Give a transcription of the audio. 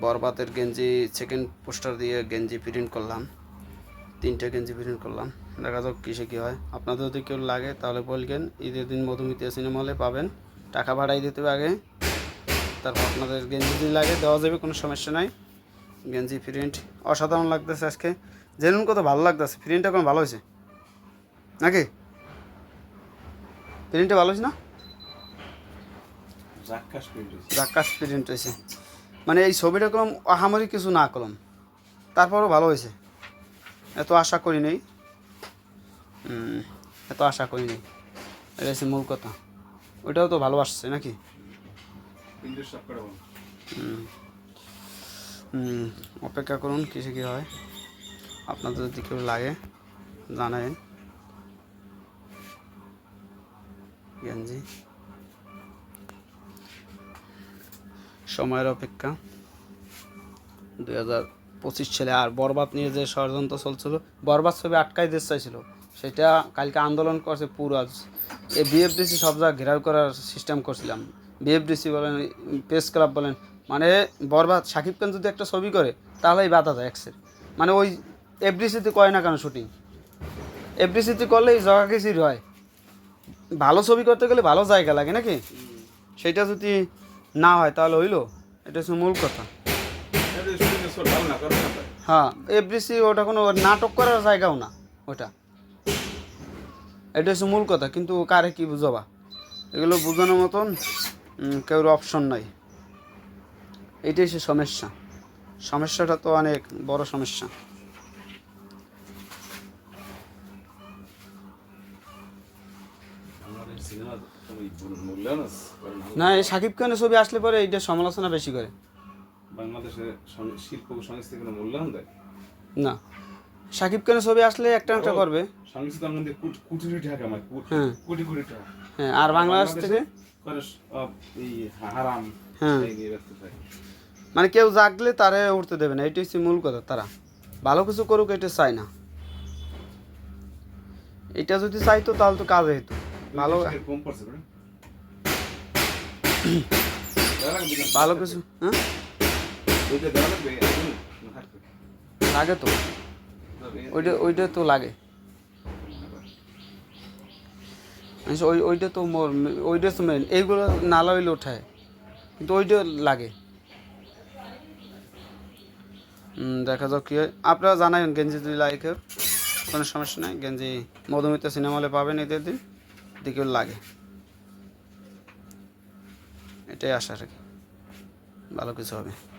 বরবাতের গেঞ্জি second poster দিয়ে গেঞ্জি প্রিন্ট করলাম। তিনটে গেঞ্জি প্রিন্ট করলাম। দেখা যাক কিসে কী হয়। আপনাদের যদি কেউ লাগে তাহলে বলবেন ঈদের দিন মধুমিতা সিনেমা হলে পাবেন। টাকা ভাড়াই দিতে হবে আগে। তারপর আপনাদের গেঞ্জি যদি লাগে দেওয়া যাবে কোনো সমস্যা নাই। গেঞ্জি প্রিন্ট অসাধারণ লাগতেছে আজকে। জেনুন কত ভালো লাগতেছে। প্রিন্টটা এখন ভালো হয়েছে? নাকি? প্রিন্টটা ভালো হয়েছে না? জাক্কাস প্রিন্ট হয়েছে। মানে এই ছবিটা কলম আহামরি কিছু না কলম তারপরও ভালো হয়েছে। এত আশা করি নেই। এত আশা করি নেই। এটা হচ্ছে মূল কথা। ওইটাও তো ভালো আসছে নাকি? অপেক্ষা করুন কিসে কী হয়। আপনাদের যদি কেউ লাগে জানাবেন। গেঞ্জি। সময়ের অপেক্ষা। দুই হাজার পঁচিশ ছেলে আর বরবাদ নিয়ে যে ষড়যন্ত্র চলছিল বরবাদ ছবি আটকাই দিতে চাইছিল। সেটা কালকে আন্দোলন করছে পুরো এই বিএফডিসি সব জায়গায় ঘেরাও করার সিস্টেম করছিলাম। বিএফডিসি বলেন প্রেস ক্লাব বলেন মানে বরবাদ সাকিব খান যদি একটা ছবি করে তাহলেই বাধা যায় এক্সের মানে ওই এফডিসিতে করে না কেন শুটিং এফডিসিতে করলেই জগা খিচির হয়। ভালো ছবি করতে গেলে ভালো জায়গা লাগে নাকি? সেটা যদি না হয়, তাহলে হইল? এটা হচ্ছে মূল কথা। হ্যাঁ এফডিসি ওটা কোনো নাটক করার জায়গাও না, ওটা। এটা হচ্ছে মূল কথা, কিন্তু কারে কি বুঝবা? এগুলো বোঝানোর মতন কেউর অপশন নাই। এইটাই সে সমস্যা। সমস্যাটা তো অনেক বড় সমস্যা আমাদের সিনেমা তুমি মূল্যায়ন আছে করে না। এই শাকিব খানের ছবি আসলে পরে এইটা সমালোচনা বেশি করে। বাংলাদেশের সং- শিল্প সংস্কৃতি কোনো মূল্যায়ন দেয়? না। শাকিব খানের ছবি আসলে একটা একটা করবে। সংস্কৃতি আমাদের কোটি কোটি কোটি টাকা আমার কোটি হ্যাঁ। কোটি কোটি টাকা হ্যাঁ আর বাংলাদেশ থেকে? হারাম হ্যাঁ। মানে কেউ জাগলে তারে উঠতে দেবে না এটাই হচ্ছে মূল কথা তারা। ভালো কিছু করুক এটা চায় না। এটা যদি চাইতো তাহলে তো কাজে হতো ভালো কম পড়ছে? ভালো কিছু হ্যাঁ? লাগে তো। ওইটা ওইটা তো লাগে। মানে ওই ওইটা তো মোর ওইটা তো মেন এইগুলো না লইলে ওঠায়। কিন্তু ওইটা লাগে। দেখা যাক কি হয়। আপনারা জানাবেন গেঞ্জি যদি লাইকের কোনো সমস্যা নাই। গেঞ্জি মধুমিতা সিনেমা হলে পাবেন এদের দিন। দিকে লাগে। এটাই আশা রাখি। ভালো কিছু হবে।